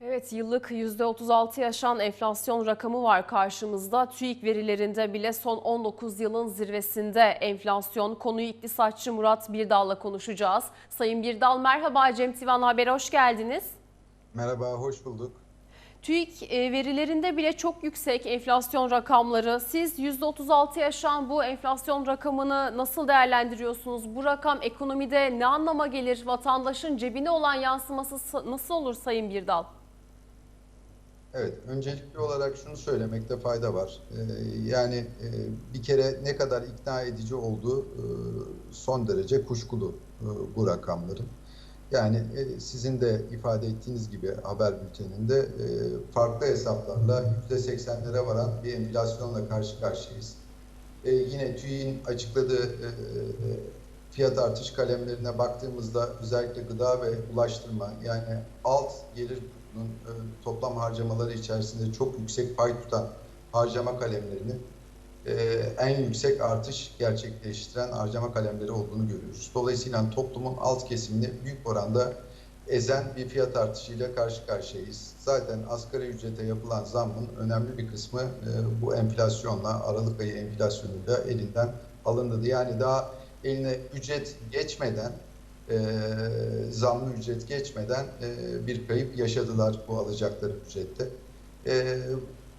Evet yıllık %36 yaşan enflasyon rakamı var karşımızda. TÜİK verilerinde bile son 19 yılın zirvesinde enflasyon. Konuyu iktisatçı Murat Birdal'la konuşacağız. Sayın Birdal merhaba Cem Tivan Haber'e hoş geldiniz. Merhaba, hoş bulduk. TÜİK e, verilerinde bile çok yüksek enflasyon rakamları. Siz %36 yaşan bu enflasyon rakamını nasıl değerlendiriyorsunuz? Bu rakam ekonomide ne anlama gelir? Vatandaşın cebine olan yansıması nasıl olur Sayın Birdal? Evet, öncelikli olarak şunu söylemekte fayda var. Ee, yani e, bir kere ne kadar ikna edici olduğu e, son derece kuşkulu e, bu rakamların. Yani e, sizin de ifade ettiğiniz gibi haber bülteninde e, farklı hesaplarla %80'lere varan bir enflasyonla karşı karşıyayız. E, yine TÜİK'in açıkladığı e, fiyat artış kalemlerine baktığımızda özellikle gıda ve ulaştırma yani alt gelir grubunun e, toplam harcamaları içerisinde çok yüksek pay tutan harcama kalemlerinin e, en yüksek artış gerçekleştiren harcama kalemleri olduğunu görüyoruz. Dolayısıyla toplumun alt kesimini büyük oranda ezen bir fiyat artışıyla karşı karşıyayız. Zaten asgari ücrete yapılan zammın önemli bir kısmı e, bu enflasyonla, Aralık ayı enflasyonuyla elinden alındı. Yani daha eline ücret geçmeden, e, zamlı ücret geçmeden e, bir kayıp yaşadılar bu alacakları ücrette. E,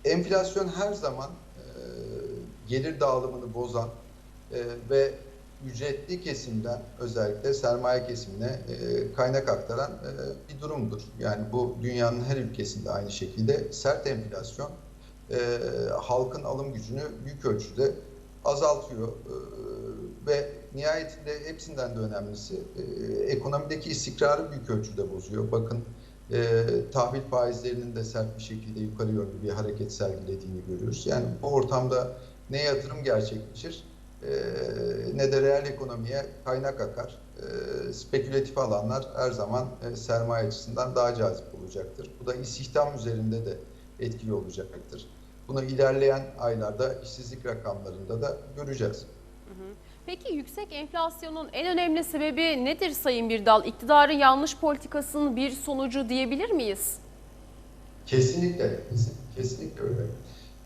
enflasyon her zaman e, gelir dağılımını bozan e, ve ücretli kesimden özellikle sermaye kesimine e, kaynak aktaran e, bir durumdur. Yani bu dünyanın her ülkesinde aynı şekilde sert enflasyon e, halkın alım gücünü büyük ölçüde azaltıyor e, ve nihayetinde hepsinden de önemlisi e, ekonomideki istikrarı büyük ölçüde bozuyor. Bakın e, tahvil faizlerinin de sert bir şekilde yukarı yönlü bir hareket sergilediğini görüyoruz. Yani bu ortamda ne yatırım gerçekleşir e, ne de reel ekonomiye kaynak akar. E, spekülatif alanlar her zaman e, sermaye açısından daha cazip olacaktır. Bu da istihdam üzerinde de etkili olacaktır. Bunu ilerleyen aylarda işsizlik rakamlarında da göreceğiz. Peki yüksek enflasyonun en önemli sebebi nedir Sayın Birdal? İktidarın yanlış politikasının bir sonucu diyebilir miyiz? Kesinlikle, kesinlikle öyle.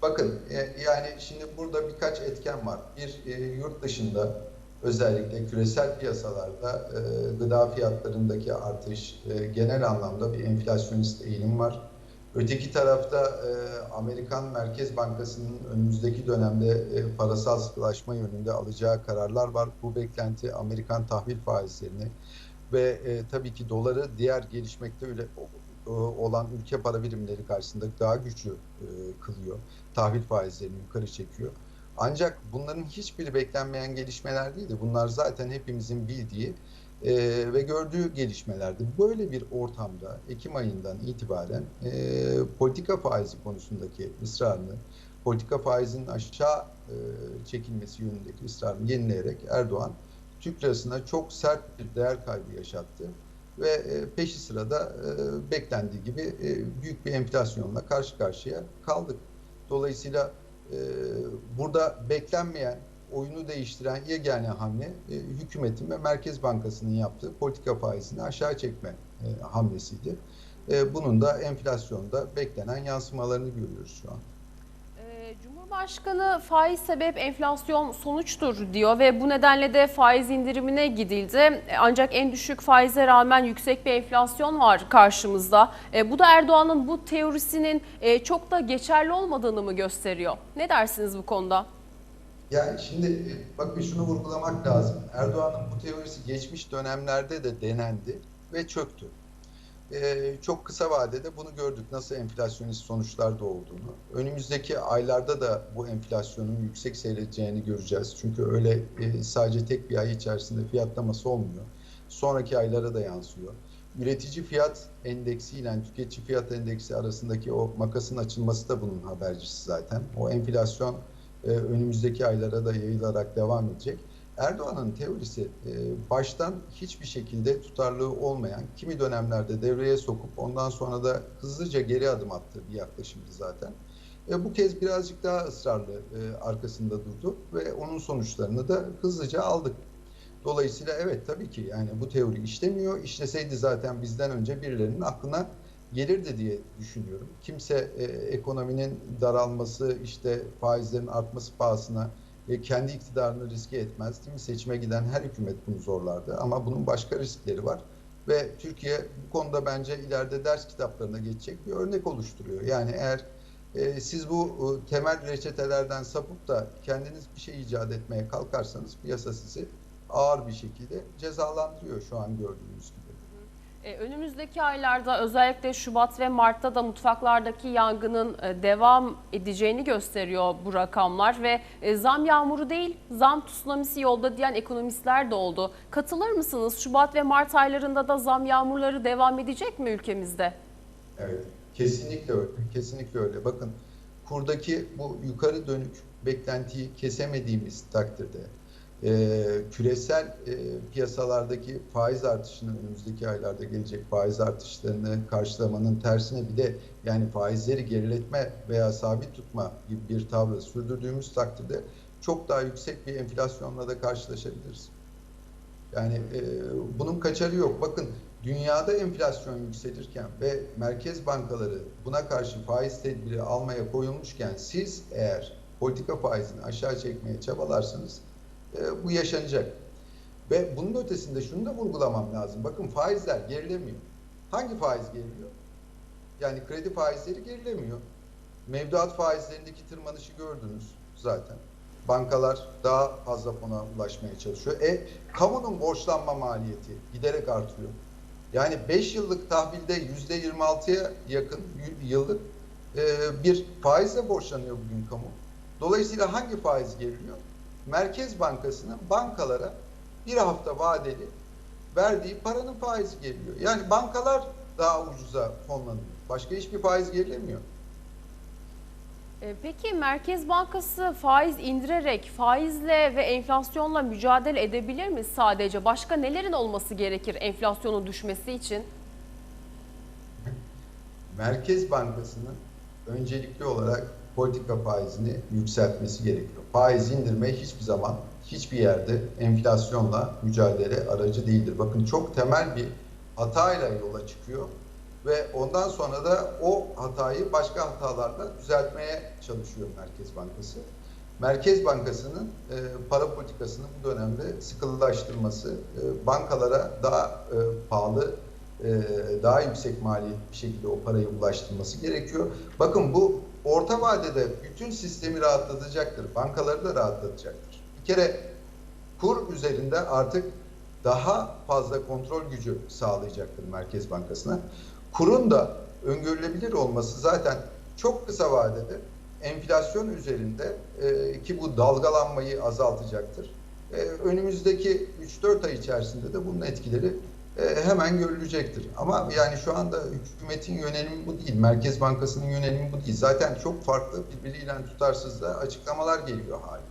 Bakın e, yani şimdi burada birkaç etken var. Bir e, yurt dışında özellikle küresel piyasalarda e, gıda fiyatlarındaki artış, genel anlamda bir enflasyonist eğilim var. Öteki tarafta e, Amerikan Merkez Bankası'nın önümüzdeki dönemde e, parasal sıkılaşma yönünde alacağı kararlar var. Bu beklenti Amerikan tahvil faizlerini ve e, tabii ki doları diğer gelişmekte öyle olan ülke para birimleri karşısında daha güçlü e, kılıyor. Tahvil faizlerini yukarı çekiyor. Ancak bunların hiçbiri beklenmeyen gelişmeler değildi. Bunlar zaten hepimizin bildiği e, ve gördüğü gelişmelerdi. Böyle bir ortamda Ekim ayından itibaren e, politika faizi konusundaki ısrarını, politika faizinin aşağı e, çekilmesi yönündeki ısrarını yenileyerek Erdoğan Türk lirasına çok sert bir değer kaybı yaşattı ve e, peşi sırada e, beklendiği gibi e, büyük bir enflasyonla karşı karşıya kaldık. Dolayısıyla e, burada beklenmeyen oyunu değiştiren yegane hamle e, hükümetin ve Merkez Bankası'nın yaptığı politika faizini aşağı çekme e, hamlesiydi. E, bunun da enflasyonda beklenen yansımalarını görüyoruz şu an. Ee, Cumhurbaşkanı faiz sebep enflasyon sonuçtur diyor ve bu nedenle de faiz indirimine gidildi. Ancak en düşük faize rağmen yüksek bir enflasyon var karşımızda. E, bu da Erdoğan'ın bu teorisinin e, çok da geçerli olmadığını mı gösteriyor? Ne dersiniz bu konuda? Yani şimdi e, bakın şunu vurgulamak lazım. Erdoğan'ın bu teorisi geçmiş dönemlerde de denendi ve çöktü. Ee, çok kısa vadede bunu gördük nasıl enflasyonist sonuçlar da. Önümüzdeki aylarda da bu enflasyonun yüksek seyredeceğini göreceğiz. Çünkü öyle e, sadece tek bir ay içerisinde fiyatlaması olmuyor. Sonraki aylara da yansıyor. Üretici fiyat endeksi ile tüketici fiyat endeksi arasındaki o makasın açılması da bunun habercisi zaten. O enflasyon e, önümüzdeki aylara da yayılarak devam edecek. Erdoğan'ın teorisi e, baştan hiçbir şekilde tutarlığı olmayan, kimi dönemlerde devreye sokup ondan sonra da hızlıca geri adım attığı bir yaklaşımdı zaten. E, bu kez birazcık daha ısrarlı e, arkasında durdu ve onun sonuçlarını da hızlıca aldık. Dolayısıyla evet tabii ki yani bu teori işlemiyor. İşleseydi zaten bizden önce birilerinin aklına gelirdi diye düşünüyorum. Kimse e, ekonominin daralması, işte faizlerin artması pahasına e, kendi iktidarını riske etmez. Değil mi? Seçime giden her hükümet bunu zorlardı. Ama bunun başka riskleri var. Ve Türkiye bu konuda bence ileride ders kitaplarına geçecek bir örnek oluşturuyor. Yani eğer e, siz bu e, temel reçetelerden sapıp da kendiniz bir şey icat etmeye kalkarsanız piyasa sizi ağır bir şekilde cezalandırıyor şu an gördüğünüz gibi. E, Önümüzdeki aylarda özellikle Şubat ve Mart'ta da mutfaklardaki yangının e, devam edeceğini gösteriyor bu rakamlar ve e, zam yağmuru değil zam tsunamisi yolda diyen ekonomistler de oldu. Katılır mısınız? Şubat ve Mart aylarında da zam yağmurları devam edecek mi ülkemizde? Evet, kesinlikle öyle. Kesinlikle öyle. Bakın kurdaki bu yukarı dönük beklentiyi kesemediğimiz takdirde e, küresel e, piyasalardaki faiz artışının önümüzdeki aylarda gelecek faiz artışlarını karşılamanın tersine bir de yani faizleri geriletme veya sabit tutma gibi bir tavrı sürdürdüğümüz takdirde çok daha yüksek bir enflasyonla da karşılaşabiliriz. Yani e, bunun kaçarı yok. Bakın dünyada enflasyon yükselirken ve merkez bankaları buna karşı faiz tedbiri almaya koyulmuşken siz eğer politika faizini aşağı çekmeye çabalarsanız e, bu yaşanacak. Ve bunun ötesinde şunu da vurgulamam lazım. Bakın faizler gerilemiyor. Hangi faiz geriliyor? Yani kredi faizleri gerilemiyor. Mevduat faizlerindeki tırmanışı gördünüz zaten. Bankalar daha fazla fona ulaşmaya çalışıyor. E kamunun borçlanma maliyeti giderek artıyor. Yani 5 yıllık tahvilde %26'ya yakın yıllık e, bir faizle borçlanıyor bugün kamu. Dolayısıyla hangi faiz geriliyor? Merkez Bankası'nın bankalara bir hafta vadeli verdiği paranın faizi geliyor. Yani bankalar daha ucuza fonlanıyor. Başka hiçbir faiz gerilemiyor. E, Peki Merkez Bankası faiz indirerek faizle ve enflasyonla mücadele edebilir mi sadece? Başka nelerin olması gerekir enflasyonun düşmesi için? Merkez Bankası'nın öncelikli olarak politika faizini yükseltmesi gerekiyor. Faiz indirme hiçbir zaman hiçbir yerde enflasyonla mücadele aracı değildir. Bakın çok temel bir hatayla yola çıkıyor ve ondan sonra da o hatayı başka hatalarla düzeltmeye çalışıyor Merkez Bankası. Merkez Bankası'nın e, para politikasını bu dönemde sıkılaştırması, e, bankalara daha e, pahalı, e, daha yüksek maliyet bir şekilde o parayı ulaştırması gerekiyor. Bakın bu orta vadede bütün sistemi rahatlatacaktır, bankaları da rahatlatacaktır. Bir kere kur üzerinde artık daha fazla kontrol gücü sağlayacaktır Merkez Bankası'na. Kurun da öngörülebilir olması zaten çok kısa vadede enflasyon üzerinde e, ki bu dalgalanmayı azaltacaktır. E, önümüzdeki 3-4 ay içerisinde de bunun etkileri e, hemen görülecektir. Ama yani şu anda hükümetin yönelimi bu değil. Merkez Bankası'nın yönelimi bu değil. Zaten çok farklı birbiriyle tutarsız da açıklamalar geliyor hali.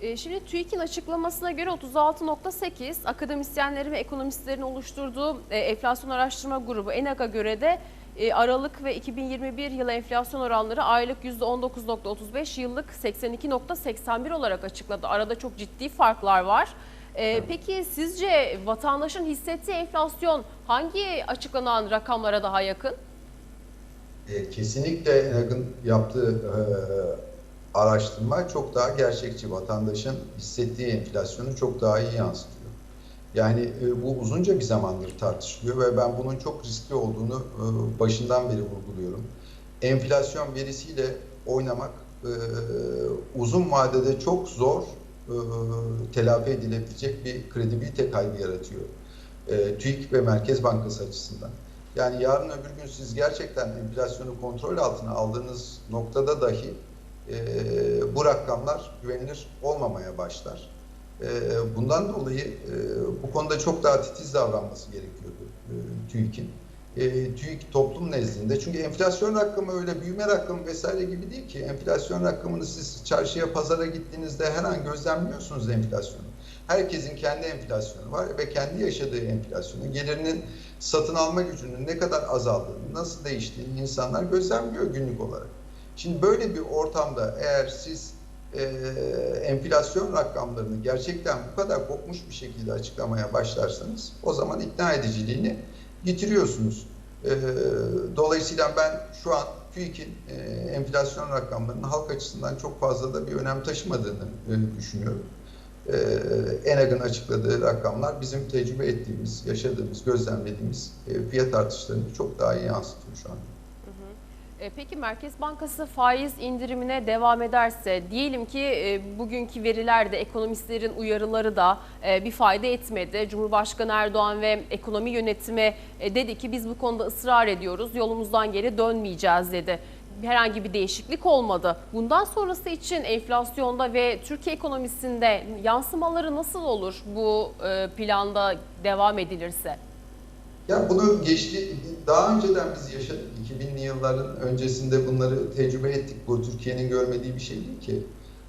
E, Şimdi TÜİK'in açıklamasına göre 36.8 akademisyenlerin ve ekonomistlerin oluşturduğu e, enflasyon araştırma grubu ENAG'a göre de e, Aralık ve 2021 yılı enflasyon oranları aylık %19.35, yıllık 82.81 olarak açıkladı. Arada çok ciddi farklar var. E, Peki sizce vatandaşın hissettiği enflasyon hangi açıklanan rakamlara daha yakın? E, kesinlikle ENAG'ın yaptığı e, araştırma çok daha gerçekçi. Vatandaşın hissettiği enflasyonu çok daha iyi yansıtıyor. Yani e, bu uzunca bir zamandır tartışılıyor ve ben bunun çok riskli olduğunu e, başından beri vurguluyorum. Enflasyon verisiyle oynamak e, uzun vadede çok zor telafi edilebilecek bir kredibilite kaybı yaratıyor. E, TÜİK ve Merkez Bankası açısından. Yani yarın öbür gün siz gerçekten enflasyonu kontrol altına aldığınız noktada dahi e, bu rakamlar güvenilir olmamaya başlar. E, bundan dolayı e, bu konuda çok daha titiz davranması gerekiyordu e, TÜİK'in. E, TÜİK toplum nezdinde çünkü enflasyon rakamı öyle büyüme rakamı vesaire gibi değil ki. Enflasyon rakamını siz çarşıya pazara gittiğinizde her an gözlemliyorsunuz enflasyonu. Herkesin kendi enflasyonu var ve kendi yaşadığı enflasyonu, gelirinin satın alma gücünün ne kadar azaldığını, nasıl değiştiğini insanlar gözlemliyor günlük olarak. Şimdi böyle bir ortamda eğer siz e, enflasyon rakamlarını gerçekten bu kadar kopmuş bir şekilde açıklamaya başlarsanız o zaman ikna ediciliğini yitiriyorsunuz. E, dolayısıyla ben şu an TÜİK'in e, enflasyon rakamlarının halk açısından çok fazla da bir önem taşımadığını düşünüyorum. E, ENAG'ın açıkladığı rakamlar bizim tecrübe ettiğimiz, yaşadığımız, gözlemlediğimiz e, fiyat artışlarını çok daha iyi yansıtıyor şu an. E, Peki Merkez Bankası faiz indirimine devam ederse diyelim ki e, bugünkü verilerde ekonomistlerin uyarıları da e, bir fayda etmedi. Cumhurbaşkanı Erdoğan ve ekonomi yönetimi dedi ki biz bu konuda ısrar ediyoruz yolumuzdan geri dönmeyeceğiz dedi. Herhangi bir değişiklik olmadı. Bundan sonrası için enflasyonda ve Türkiye ekonomisinde yansımaları nasıl olur bu planda devam edilirse? Ya bunu geçti, daha önceden biz yaşadık. 2000'li yılların öncesinde bunları tecrübe ettik. Bu Türkiye'nin görmediği bir şey değil ki.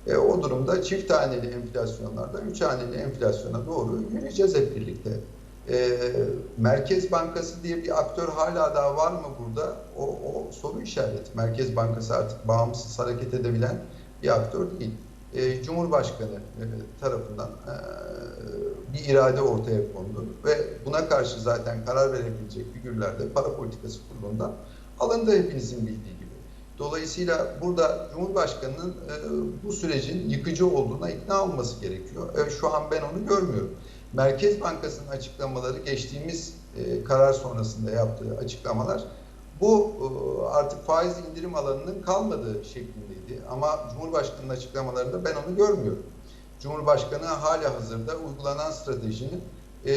E, o durumda çift haneli enflasyonlardan üç haneli enflasyona doğru yürüyeceğiz hep birlikte. E, Merkez Bankası diye bir aktör hala daha var mı burada? O, o soru işareti. Merkez Bankası artık bağımsız hareket edebilen bir aktör değil. E, Cumhurbaşkanı e, tarafından e, bir irade ortaya kondu ve buna karşı zaten karar verebilecek figürler de para politikası kurulundan alındı hepinizin bildiği gibi. Dolayısıyla burada Cumhurbaşkanı'nın e, bu sürecin yıkıcı olduğuna ikna olması gerekiyor. E, şu an ben onu görmüyorum. Merkez Bankası'nın açıklamaları geçtiğimiz e, karar sonrasında yaptığı açıklamalar bu e, artık faiz indirim alanının kalmadığı şeklindeydi. Ama Cumhurbaşkanı'nın açıklamalarında ben onu görmüyorum. Cumhurbaşkanı hala hazırda uygulanan stratejinin e,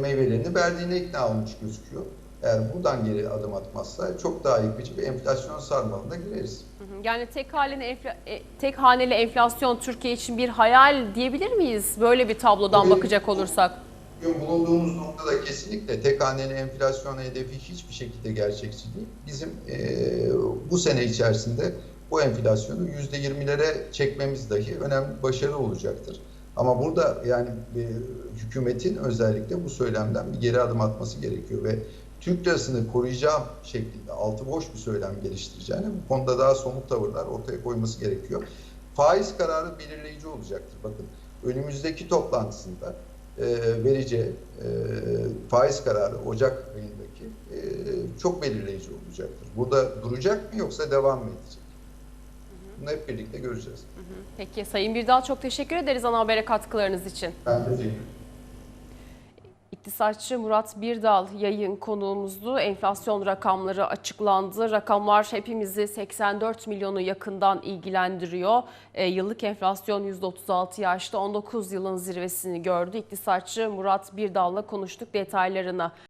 meyvelerini verdiğine ikna olmuş gözüküyor. Eğer buradan geri adım atmazsa çok daha yıkıcı bir enflasyon sarmalına gireriz. Yani tek haneli, enfla- e, tek haneli enflasyon Türkiye için bir hayal diyebilir miyiz? Böyle bir tablodan bakacak olursak. Bugün bulunduğumuz noktada kesinlikle tek haneli enflasyon hedefi hiçbir şekilde gerçekçi değil. Bizim e, bu sene içerisinde bu enflasyonu %20'lere çekmemiz dahi önemli başarı olacaktır. Ama burada yani e, hükümetin özellikle bu söylemden bir geri adım atması gerekiyor ve Türk lirasını koruyacağım şeklinde altı boş bir söylem geliştireceğine bu konuda daha somut tavırlar ortaya koyması gerekiyor. Faiz kararı belirleyici olacaktır. Bakın önümüzdeki toplantısında e, vereceği e, faiz kararı Ocak ayındaki e, çok belirleyici olacaktır. Burada duracak mı yoksa devam mı edecek? Bunu hep birlikte göreceğiz. Peki Sayın Birdal çok teşekkür ederiz ana habere katkılarınız için. Ben teşekkür ederim. İktisatçı Murat Birdal yayın konuğumuzdu. Enflasyon rakamları açıklandı. Rakamlar hepimizi 84 milyonu yakından ilgilendiriyor. E, yıllık enflasyon %36 yaşta 19 yılın zirvesini gördü. İktisatçı Murat Birdal'la konuştuk detaylarını.